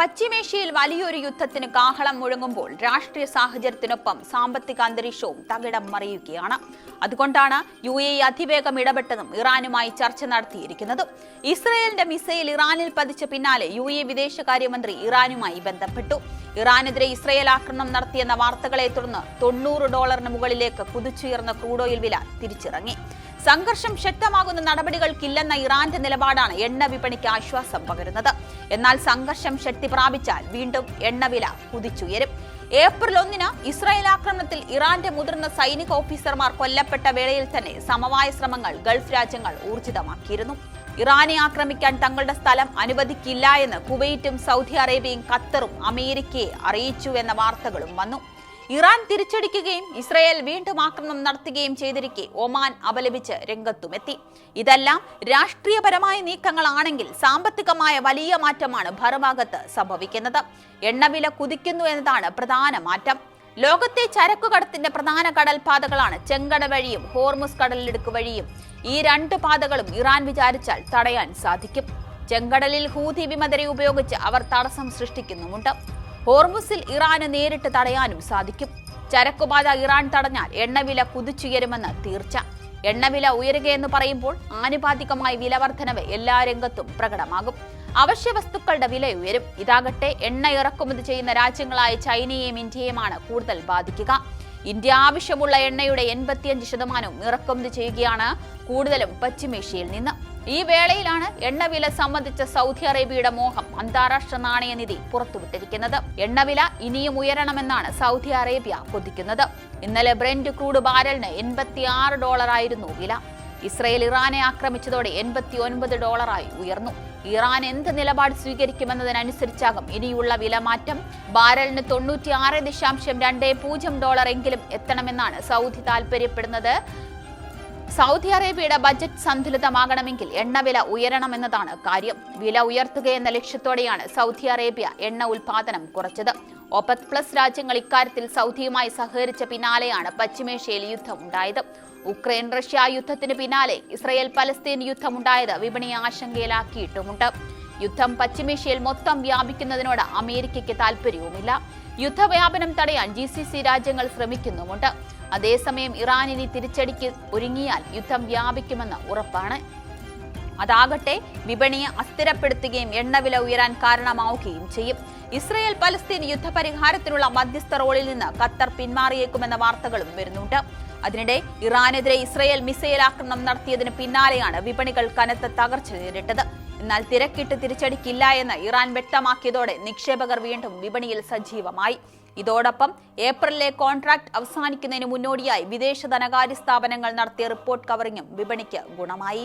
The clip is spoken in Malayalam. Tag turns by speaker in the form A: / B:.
A: പശ്ചിമേഷ്യയിൽ വലിയൊരു യുദ്ധത്തിന് കാഹളം മുഴങ്ങുമ്പോൾ രാഷ്ട്രീയ സാഹചര്യത്തിനൊപ്പം സാമ്പത്തിക അന്തരീക്ഷവും തകിടം മറിയുകയാണ്. അതുകൊണ്ടാണ് യു എ അതിവേഗം ഇടപെട്ടതും ഇറാനുമായി ചർച്ച നടത്തിയിരിക്കുന്നത്. ഇസ്രയേലിന്റെ മിസൈൽ ഇറാനിൽ പതിച്ച പിന്നാലെ യു എ വിദേശകാര്യമന്ത്രി ഇറാനുമായി ബന്ധപ്പെട്ടു. ഇറാനെതിരെ ഇസ്രയേൽ ആക്രമണം നടത്തിയെന്ന വാർത്തകളെ തുടർന്ന് തൊണ്ണൂറ് ഡോളറിന് മുകളിലേക്ക് കുതിച്ചുയർന്ന ക്രൂഡ് ഓയിൽ വില തിരിച്ചിറങ്ങി. സംഘർഷം ശക്തമാകുന്ന നടപടികൾക്കില്ലെന്ന ഇറാന്റെ നിലപാടാണ് എണ്ണ വിപണിക്ക് ആശ്വാസം പകരുന്നത്. എന്നാൽ സംഘർഷം ശക്തി പ്രാപിച്ചാൽ വീണ്ടും എണ്ണവില കുതിച്ചുയരും. ഏപ്രിൽ ഒന്നിന് ഇസ്രായേൽ ആക്രമണത്തിൽ ഇറാന്റെ മുതിർന്ന സൈനിക ഓഫീസർമാർ കൊല്ലപ്പെട്ട വേളയിൽ തന്നെ സമവായ ശ്രമങ്ങൾ ഗൾഫ് രാജ്യങ്ങൾ ഊർജിതമാക്കിയിരുന്നു. ഇറാനെ ആക്രമിക്കാൻ തങ്ങളുടെ സ്ഥലം അനുവദിക്കില്ല എന്ന് കുവൈറ്റും സൗദി അറേബ്യയും ഖത്തറും അമേരിക്കയെ അറിയിച്ചു എന്ന വാർത്തകളും വന്നു. ഇറാൻ തിരിച്ചടിക്കുകയും ഇസ്രയേൽ വീണ്ടും ആക്രമണം നടത്തുകയും ചെയ്തിരിക്കെ ഒമാൻ അപലപിച്ച് രംഗത്തുമെത്തി. ഇതെല്ലാം രാഷ്ട്രീയപരമായ നീക്കങ്ങളാണെങ്കിൽ സാമ്പത്തികമായ വലിയ മാറ്റമാണ് ഭരഭാഗത്ത് സംഭവിക്കുന്നത്. എണ്ണവില കുതിക്കുന്നു എന്നതാണ് പ്രധാന മാറ്റം. ലോകത്തെ ചരക്കുകടത്തിന്റെ പ്രധാന കടൽപാതകളാണ് ചെങ്കട വഴിയും ഹോർമുസ് കടലിടുക്ക് വഴിയും ഈ രണ്ട് പാതകളും ഇറാൻ വിചാരിച്ചാൽ തടയാൻ സാധിക്കും. ചെങ്കടലിൽ ഹൂതി വിമതരെ ഉപയോഗിച്ച് അവർ തടസ്സം സൃഷ്ടിക്കുന്നുമുണ്ട്. ഹോർമുസിൽ ഇറാന് നേരിട്ട് തടയാനും സാധിക്കും. ചരക്കുപാത ഇറാൻ തടഞ്ഞാൽ എണ്ണവില കുതിച്ചുയരുമെന്ന് തീർച്ച. എണ്ണവില ഉയരുകയെന്ന് പറയുമ്പോൾ ആനുപാതികമായ വില വർധനവ് എല്ലാ രംഗത്തും പ്രകടമാകും. അവശ്യ വസ്തുക്കളുടെ വില ഉയരും. ഇതാകട്ടെ എണ്ണ ഇറക്കുമതി ചെയ്യുന്ന രാജ്യങ്ങളായ ചൈനയെയും ഇന്ത്യയുമാണ് കൂടുതൽ ബാധിക്കുക. ഇന്ത്യ ആവശ്യമുള്ള എണ്ണയുടെ എൺപത്തിയഞ്ച് ശതമാനവും ഇറക്കുമതി ചെയ്യുകയാണ് കൂടുതലും പശ്ചിമേഷ്യയിൽ നിന്ന്. ഈ വേളയിലാണ് എണ്ണവില സംബന്ധിച്ച സൗദി അറേബ്യയുടെ മോഹം അന്താരാഷ്ട്ര നാണയനിധി പുറത്തുവിട്ടിരിക്കുന്നത്. എണ്ണവില ഇനിയും ഉയരണമെന്നാണ് സൗദി അറേബ്യ കൊതിക്കുന്നത്. ഇന്നലെ ബ്രെൻഡ് ക്രൂഡ് ബാരലിന് എൺപത്തി ആറ് ഡോളറായിരുന്നു വില. ഇസ്രയേൽ ഇറാനെ ആക്രമിച്ചതോടെ എൺപത്തി ഒൻപത് ഡോളറായി ഉയർന്നു. ഇറാൻ എന്ത് നിലപാട് സ്വീകരിക്കുമെന്നതിനനുസരിച്ചാകും ഇനിയുള്ള വിലമാറ്റം. ബാരലിന് തൊണ്ണൂറ്റി ആറ് ദശാംശം രണ്ട് പൂജ്യം ഡോളർ എങ്കിലും എത്തണമെന്നാണ് സൗദി താൽപര്യപ്പെടുന്നത്. സൗദി അറേബ്യയുടെ ബജറ്റ് സന്തുലിതമാകണമെങ്കിൽ എണ്ണവില ഉയരണമെന്നതാണ് കാര്യം. വില ഉയർത്തുകയെന്ന ലക്ഷ്യത്തോടെയാണ് സൗദി അറേബ്യ എണ്ണ ഉൽപാദനം കുറച്ചത്. ഒപ്പത് പ്ലസ് രാജ്യങ്ങൾ ഇക്കാര്യത്തിൽ സൗദിയുമായി സഹകരിച്ച പിന്നാലെയാണ് പശ്ചിമേഷ്യയിൽ യുദ്ധം ഉണ്ടായത് ഉക്രൈൻ റഷ്യ യുദ്ധത്തിന് പിന്നാലെ ഇസ്രയേൽ പലസ്തീൻ യുദ്ധമുണ്ടായത് വിപണിയെ ആശങ്കയിലാക്കിയിട്ടുമുണ്ട്. യുദ്ധം പശ്ചിമേഷ്യയിൽ മൊത്തം വ്യാപിക്കുന്നതിനോട് അമേരിക്കയ്ക്ക് താൽപ്പര്യവുമില്ല. യുദ്ധവ്യാപനം തടയാൻ ജി രാജ്യങ്ങൾ ശ്രമിക്കുന്നുമുണ്ട്. അതേസമയം ഇറാൻ ഇനി തിരിച്ചടിക്ക് ഒരുങ്ങിയാൽ യുദ്ധം വ്യാപിക്കുമെന്ന് ഉറപ്പാണ്. അതാകട്ടെ വിപണിയെ അസ്ഥിരപ്പെടുത്തുകയും എണ്ണവില ഉയരാൻ കാരണമാവുകയും ചെയ്യും. ഇസ്രയേൽ പലസ്തീൻ യുദ്ധപരിഹാരത്തിനുള്ള മധ്യസ്ഥ റോളിൽ നിന്ന് ഖത്തർ പിന്മാറിയേക്കുമെന്ന വാർത്തകളും വരുന്നുണ്ട്. അതിനിടെ ഇറാനെതിരെ ഇസ്രയേൽ മിസൈൽ ആക്രമണം നടത്തിയതിന് പിന്നാലെയാണ് വിപണികൾ കനത്ത തകർച്ച നേരിട്ടത്. എന്നാൽ തിരക്കിട്ട് തിരിച്ചടിക്കില്ല എന്ന് ഇറാൻ വ്യക്തമാക്കിയതോടെ നിക്ഷേപകർ വീണ്ടും വിപണിയിൽ സജീവമായി. ഇതോടൊപ്പം ഏപ്രിലിലെ കോൺട്രാക്ട് അവസാനിക്കുന്നതിന് മുന്നോടിയായി വിദേശ ധനകാര്യ സ്ഥാപനങ്ങൾ നടത്തിയ റിപ്പോർട്ട് കവറിങ്ങും വിപണിക്ക് ഗുണമായി.